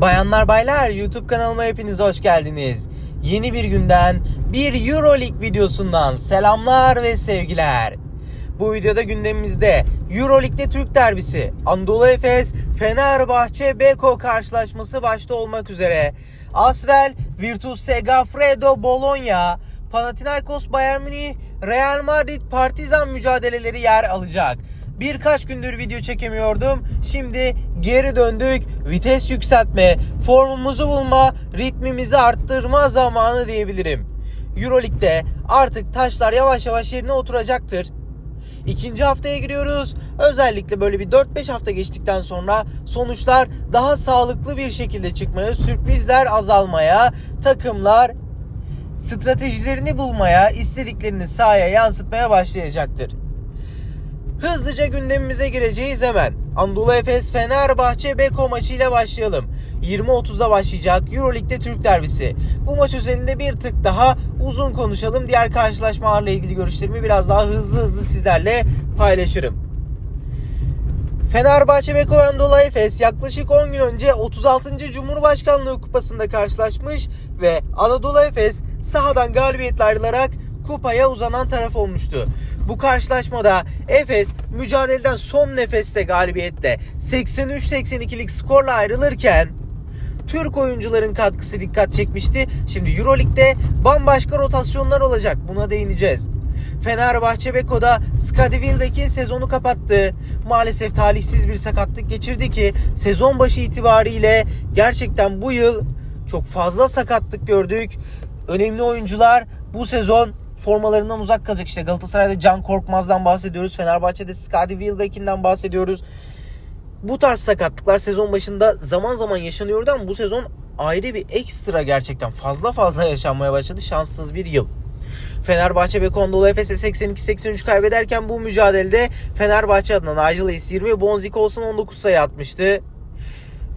Bayanlar baylar YouTube kanalıma hepiniz hoş geldiniz. Yeni bir günden bir Euroleague videosundan selamlar ve sevgiler. Bu videoda gündemimizde Euroleague'de Türk derbisi, Anadolu Efes, Fenerbahçe, Beko karşılaşması başta olmak üzere Asvel, Virtus Segafredo, Bologna, Panathinaikos, Bayern Münih, Real Madrid, Partizan mücadeleleri yer alacak. Birkaç gündür video çekemiyordum. Şimdi geri döndük. Vites yükseltme, formumuzu bulma, ritmimizi arttırma zamanı diyebilirim. Euroleague'de artık taşlar yavaş yavaş yerine oturacaktır. İkinci haftaya giriyoruz. Özellikle böyle bir 4-5 hafta geçtikten sonra sonuçlar daha sağlıklı bir şekilde çıkmaya, sürprizler azalmaya, takımlar stratejilerini bulmaya, istediklerini sahaya yansıtmaya başlayacaktır. Hızlıca gündemimize gireceğiz hemen. Anadolu Efes Fenerbahçe Beko maçıyla başlayalım. 20.30'da başlayacak Euroleague'de Türk derbisi. Bu maç üzerinde bir tık daha uzun konuşalım. Diğer karşılaşmalarla ilgili görüşlerimi biraz daha hızlı hızlı sizlerle paylaşırım. Fenerbahçe ve Anadolu Efes yaklaşık 10 gün önce 36. Cumhurbaşkanlığı Kupası'nda karşılaşmış ve Anadolu Efes sahadan galibiyetle ayrılarak kupaya uzanan taraf olmuştu. Bu karşılaşmada Efes mücadeleden son nefeste galibiyette 83-82'lik skorla ayrılırken Türk oyuncuların katkısı dikkat çekmişti. Şimdi Euroleague'de bambaşka rotasyonlar olacak. Buna değineceğiz. Fenerbahçe Beko'da Skadi Wilbeck'in sezonu kapattı. Maalesef talihsiz bir sakatlık geçirdi ki sezon başı itibariyle gerçekten bu yıl çok fazla sakatlık gördük. Önemli oyuncular bu sezon formalarından uzak kalacak. İşte Galatasaray'da Can Korkmaz'dan bahsediyoruz. Fenerbahçe'de Skadi Wilbeck'inden bahsediyoruz. Bu tarz sakatlıklar sezon başında zaman zaman yaşanıyordu ama bu sezon ayrı bir ekstra gerçekten fazla fazla yaşanmaya başladı. Şanssız bir yıl. Fenerbahçe ve Kondolu Efes'e 82-83 kaybederken bu mücadelede Fenerbahçe adına Nigel Hayes 20, Bonzik olsun 19 sayı atmıştı.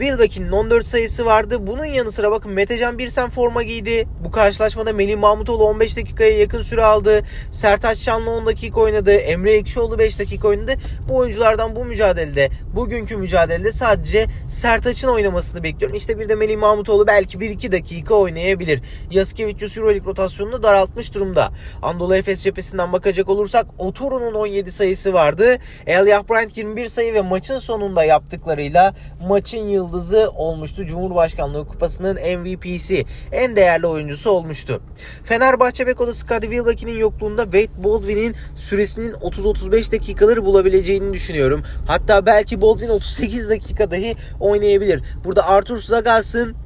Wilbeck'in 14 sayısı vardı. Bunun yanı sıra bakın Metecan Birsen forma giydi. Bu karşılaşmada Melih Mahmutoğlu 15 dakikaya yakın süre aldı. Sertaç Çanlı 10 dakika oynadı. Emre Ekşioğlu 5 dakika oynadı. Bu oyunculardan bu mücadelede, bugünkü mücadelede sadece Sertaç'ın oynamasını bekliyorum. İşte bir de Melih Mahmutoğlu belki 1-2 dakika oynayabilir. Yasikevicius Euroleague rotasyonunu daraltmış durumda. Anadolu Efes cephesinden bakacak olursak Oturu'nun 17 sayısı vardı. Elijah Bryant 21 sayı ve maçın sonunda yaptıklarıyla maçın yıldızı olmuştu. Cumhurbaşkanlığı Kupası'nın MVP'si, en değerli oyuncusu olmuştu. Fenerbahçe Beko'da Scottie Wilbeck'in yokluğunda Wade Baldwin'in süresinin 30-35 dakikaları bulabileceğini düşünüyorum. Hatta belki Baldwin 38 dakika dahi oynayabilir. Burada Arthur Zagas'ın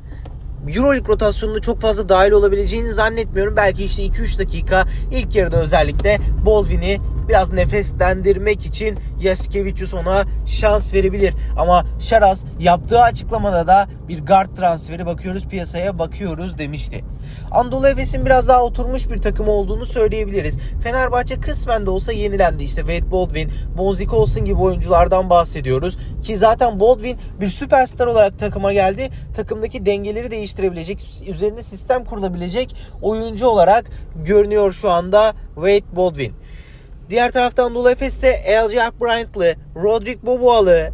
Euroleague rotasyonunda çok fazla dahil olabileceğini zannetmiyorum. Belki işte 2-3 dakika ilk yarıda özellikle Baldwin'i biraz nefeslendirmek için Yasikevicius ona şans verebilir. Ama Şaras yaptığı açıklamada da bir guard transferi bakıyoruz piyasaya bakıyoruz demişti. Anadolu Efes'in biraz daha oturmuş bir takım olduğunu söyleyebiliriz. Fenerbahçe kısmen de olsa yenilendi. İşte Wade Baldwin, Bonzik Olsun gibi oyunculardan bahsediyoruz. Ki zaten Baldwin bir süperstar olarak takıma geldi. Takımdaki dengeleri değiştirebilecek, üzerine sistem kurulabilecek oyuncu olarak görünüyor şu anda Wade Baldwin. Diğer taraftan Anadolu Efes'te Elijah Bryant'lı, Roderick Boboa'lı,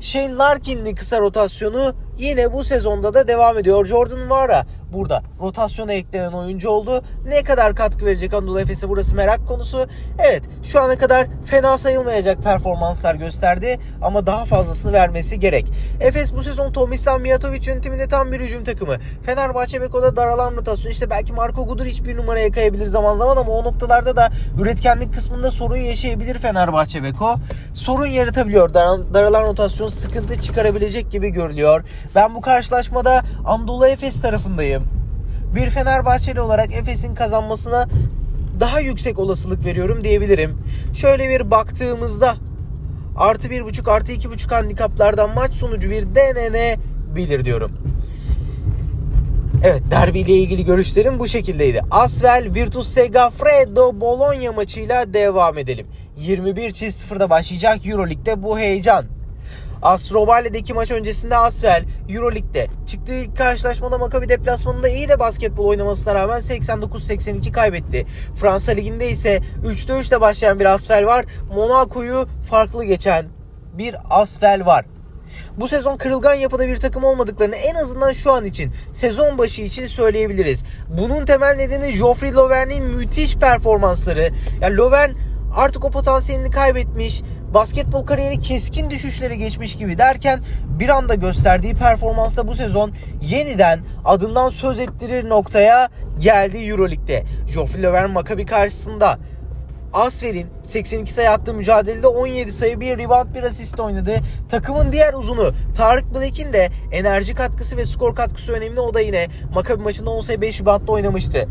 Shane Larkin'li kısa rotasyonu yine bu sezonda da devam ediyor. Jordan Vara burada rotasyona eklenen oyuncu oldu. Ne kadar katkı verecek Anadolu Efes'e burası merak konusu. Evet şu ana kadar fena sayılmayacak performanslar gösterdi ama daha fazlasını vermesi gerek. Efes bu sezon Tomislav Mijatovic yönetiminde tam bir hücum takımı. Fenerbahçe Beko'da daralan rotasyon. İşte belki Marco Guduric bir numaraya kayabilir zaman zaman ama o noktalarda da üretkenlik kısmında sorun yaşayabilir Fenerbahçe Beko. Sorun yaratabiliyor. Dar- Daralan rotasyon sıkıntı çıkarabilecek gibi görülüyor. Ben bu karşılaşmada Anadolu Efes tarafındayım. Bir Fenerbahçeli olarak Efes'in kazanmasına daha yüksek olasılık veriyorum diyebilirim. Şöyle bir baktığımızda artı bir buçuk artı iki buçuk handikaplardan maç sonucu bir denenebilir diyorum. Evet derbi ile ilgili görüşlerim bu şekildeydi. Asvel Virtus Segafredo Bologna maçıyla devam edelim. 21.00'da başlayacak Euroleague'de bu heyecan. Astrobale'deki maç öncesinde Asvel Euroleague'de çıktığı karşılaşmada Maccabi deplasmanında iyi de basketbol oynamasına rağmen 89-82 kaybetti. Fransa Ligi'nde ise 3'te 3 ile başlayan bir Asvel var. Monaco'yu farklı geçen bir Asvel var. bu sezon kırılgan yapıda bir takım olmadıklarını en azından şu an için sezon başı için söyleyebiliriz. Bunun temel nedeni Geoffrey Lovern'in müthiş performansları. Yani Lovern artık o potansiyelini kaybetmiş. Basketbol kariyeri keskin düşüşlere geçmiş gibi derken bir anda gösterdiği performansla bu sezon yeniden adından söz ettirir noktaya geldi Euroleague'de. Geoffrey Lovern Maccabi karşısında Asfer'in 82 sayı attığı mücadelede 17 sayı, bir rebound, bir asist oynadı. Takımın diğer uzunu Tarık Blake'in de enerji katkısı ve skor katkısı önemli. O da yine Maccabi maçında 10 sayı 5 reboundla oynamıştı.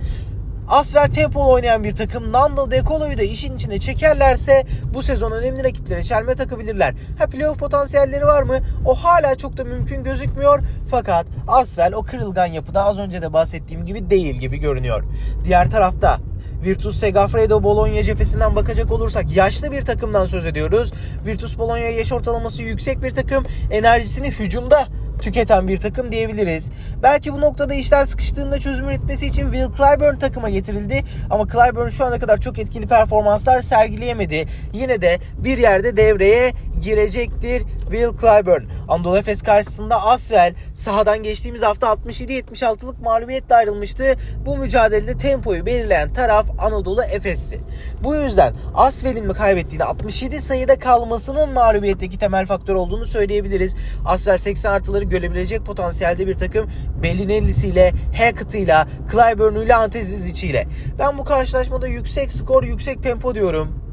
Asfer tempolu oynayan bir takım Nando De Colo'yu da işin içine çekerlerse bu sezon önemli rakiplere çelme takabilirler. Ha playoff potansiyelleri var mı? O hala çok da mümkün gözükmüyor. Fakat Asfer o kırılgan yapıda az önce de bahsettiğim gibi değil gibi görünüyor. Diğer tarafta Virtus Segafredo Bologna cephesinden bakacak olursak yaşlı bir takımdan söz ediyoruz. Virtus Bologna yaş ortalaması yüksek bir takım. Enerjisini hücumda tüketen bir takım diyebiliriz. Belki bu noktada işler sıkıştığında çözüm üretmesi için Will Clyburn takıma getirildi. Ama Clyburn şu ana kadar çok etkili performanslar sergileyemedi. Yine de bir yerde devreye girecektir Will Clyburn. Anadolu Efes karşısında Asvel sahadan geçtiğimiz hafta 67-76'lık mağlubiyetle ayrılmıştı. Bu mücadelede tempoyu belirleyen taraf Anadolu Efes'ti. Bu yüzden Asvel'in mi kaybettiğini 67 sayıda kalmasının mağlubiyetteki temel faktör olduğunu söyleyebiliriz. Asvel 80 artıları görebilecek potansiyelde bir takım Bellinelli'siyle, Hackett'ıyla, Clyburn'uyla, Antezizic'iyle. Ben bu karşılaşmada yüksek skor, yüksek tempo diyorum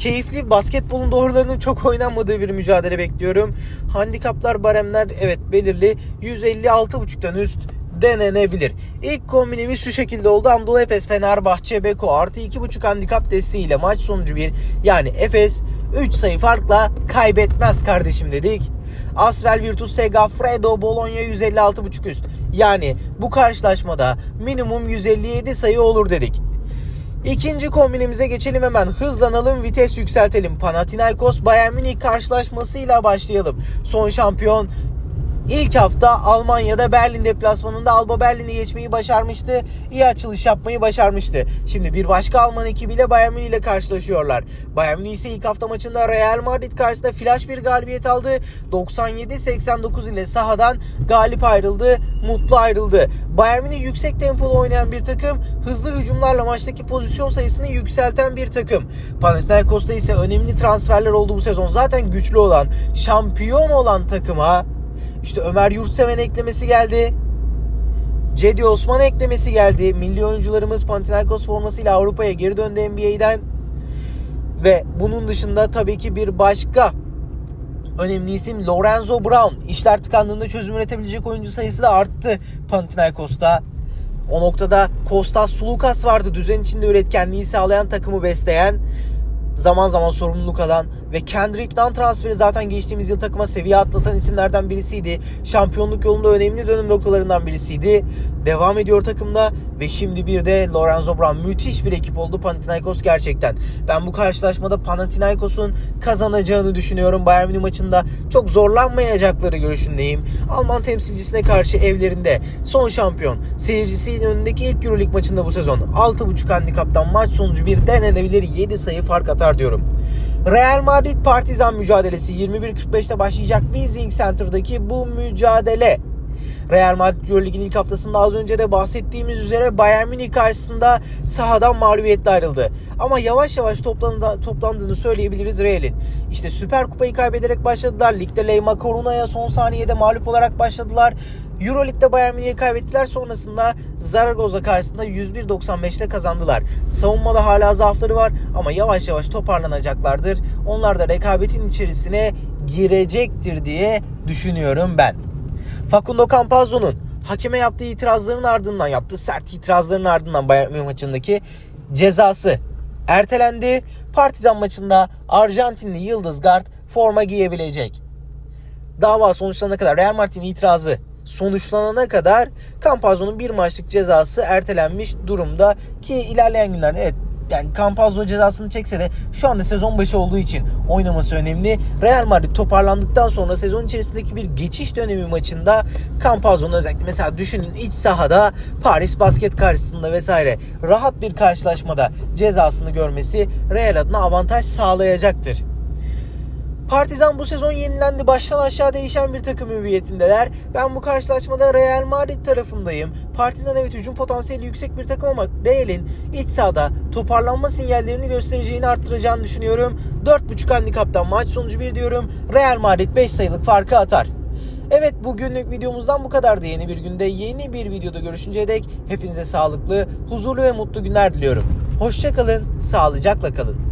keyifli basketbolun doğrularının çok oynanmadığı bir mücadele bekliyorum. Handikaplar, baremler evet belirli. 156.5'tan üst denenebilir. İlk kombinimiz şu şekilde oldu. Anadolu Efes, Fenerbahçe, Beko artı 2.5 handikap desteğiyle maç sonucu bir. Yani Efes 3 sayı farkla kaybetmez kardeşim dedik. Asvel Virtus Segafredo Bologna 156.5 üst. Yani bu karşılaşmada minimum 157 sayı olur dedik. İkinci kombinimize geçelim hemen. Hızlanalım, vites yükseltelim. Panathinaikos Bayern Münih karşılaşmasıyla başlayalım. Son şampiyon İlk hafta Almanya'da Berlin deplasmanında Alba Berlin'i geçmeyi başarmıştı. İyi açılış yapmayı başarmıştı. Şimdi bir başka Alman ekibiyle Bayern Münih ile karşılaşıyorlar. Bayern Münih ise ilk hafta maçında Real Madrid karşısında flash bir galibiyet aldı. 97-89 ile sahadan galip ayrıldı, mutlu ayrıldı. Bayern Münih yüksek tempolu oynayan bir takım, hızlı hücumlarla maçtaki pozisyon sayısını yükselten bir takım. Panathinaikos'ta ise önemli transferler oldu bu sezon. Zaten güçlü olan, şampiyon olan takıma işte Ömer Yurtseven eklemesi geldi. Cedi Osman eklemesi geldi. Milli oyuncularımız Panathinaikos formasıyla Avrupa'ya geri döndü NBA'den. Ve bunun dışında tabii ki bir başka önemli isim Lorenzo Brown. İşler tıkandığında çözüm üretebilecek oyuncu sayısı da arttı Panathinaikos'ta. O noktada Kostas Sulukas vardı. Düzen içinde üretkenliği sağlayan takımı besleyen zaman zaman sorumluluk alan ve Kendrick Nunn transferi zaten geçtiğimiz yıl takıma seviye atlatan isimlerden birisiydi. Şampiyonluk yolunda önemli dönüm noktalarından birisiydi. Devam ediyor takımda ve şimdi bir de Lorenzo Brown müthiş bir ekip oldu Panathinaikos gerçekten. Ben bu karşılaşmada Panathinaikos'un kazanacağını düşünüyorum. Bayern Münih maçında çok zorlanmayacakları görüşündeyim. Alman temsilcisine karşı evlerinde son şampiyon. Seyircisinin önündeki ilk Euroleague maçında bu sezon 6.5 handikaptan maç sonucu bir denenebilir 7 sayı fark atar diyorum. Real Madrid Partizan mücadelesi 21.45'te başlayacak Wizing Center'daki bu mücadele Real Madrid Euroleague'in ilk haftasında az önce de bahsettiğimiz üzere Bayern Münih karşısında sahadan mağlubiyetle ayrıldı. Ama yavaş yavaş toplandı, toplandığını söyleyebiliriz Real'in. İşte Süper Kupayı kaybederek başladılar. Ligde Leyma Coruna'ya son saniyede mağlup olarak başladılar. Euroleague'de Bayern Münih'i kaybettiler. Sonrasında Zaragoza karşısında 101-95'te kazandılar. Savunmada hala zaafları var ama yavaş yavaş toparlanacaklardır. Onlar da rekabetin içerisine girecektir diye düşünüyorum ben. Facundo Campazzo'nun hakeme yaptığı itirazların ardından yaptığı sert itirazların ardından Bayern Münih maçındaki cezası ertelendi. Partizan maçında Arjantinli Yıldız Guard forma giyebilecek. Dava sonuçlanana kadar Real Madrid'in itirazı sonuçlanana kadar Campazzo'nun bir maçlık cezası ertelenmiş durumda ki ilerleyen günlerde evet yani Campazzo cezasını çekse de şu anda sezon başı olduğu için oynaması önemli. Real Madrid toparlandıktan sonra sezon içerisindeki bir geçiş dönemi maçında Campazzo'nun özellikle mesela düşünün iç sahada Paris Basket karşısında vesaire rahat bir karşılaşmada cezasını görmesi Real adına avantaj sağlayacaktır. Partizan bu sezon yenilendi. Baştan aşağı değişen bir takım hüviyetindeler. Ben bu karşılaşmada Real Madrid tarafındayım. Partizan evet hücum potansiyeli yüksek bir takım ama Real'in iç sahada toparlanma sinyallerini göstereceğini arttıracağını düşünüyorum. 4.5 handikaptan maç sonucu 1 diyorum. Real Madrid 5 sayılık farkı atar. Evet bugünlük videomuzdan bu kadardı. Yeni bir günde yeni bir videoda görüşünceye dek hepinize sağlıklı, huzurlu ve mutlu günler diliyorum. Hoşçakalın, sağlıcakla kalın.